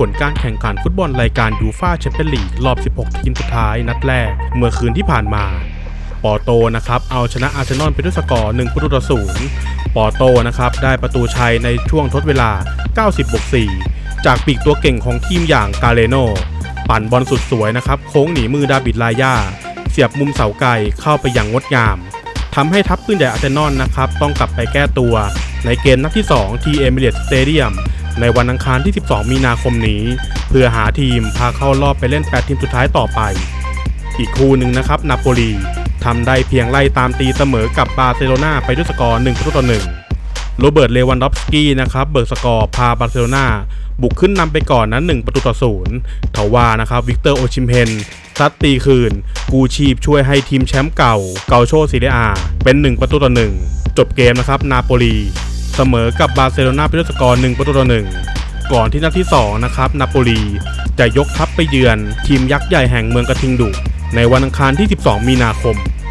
ผลการแข่งขันฟุตบอลรายการยูฟาแชมเปี้ยนลีกรอบ 16 ทีมสุดท้ายนัดแรก เมื่อคืนที่ผ่านมาปอโตนะครับเอาชนะอาร์เซนอลไปด้วยสกอร์1ประตูต่อ0ปอโตนะครับได้ประตูชัยในช่วงทดเวลา 90บวก4จากปีกตัวเก่งของทีมอย่างกาเลโนปั่นบอลสุดสวยนะครับ โค้งหนีมือดาบิดลาย่า เสียบมุมเสาไกลเข้าไปอย่างงดงามทำให้ทัพปืนใหญ่อาร์เซนอลนะครับต้องกลับไปแก้ตัว ในเกมนัดที่ 2 ที่เอมิเรตสเตเดียม ในวันอังคารที่ 12 มีนาคมนี้ เพื่อหาทีมพาเข้ารอบไปเล่น 8 ทีมสุดท้ายต่อไป อีกคู่หนึ่งนะครับนาโปลีทำได้เพียงไล่ตามตีเสมอกับบาร์เซโลนาไปด้วยสกอร์1ประตูต่อ1โรเบิร์ตเลวันดอฟสกี้นะครับเบิกสกอร์พาบาร์เซโลนาบุกขึ้นนำไปก่อนนั้น 1 ประตูต่อศูนย์ทว่านะครับวิกเตอร์โอชิมเพนซัดตีคืน กูชีพช่วยให้ทีมแชมป์เก่า เกาโชซีเรียอา เป็น 1 ประตูต่อ 1 จบเกมนะครับนาโปลี สมอกับบาร์เซโลนาไปด้วยสกอร์1ประตูต่อ1ก่อนที่นัดที่ 2 นะครับนาโปลีจะยกทัพไปเยือนทีมยักษ์ใหญ่แห่งเมืองกระทิงดุในวันอังคารที่ 12 มีนาคม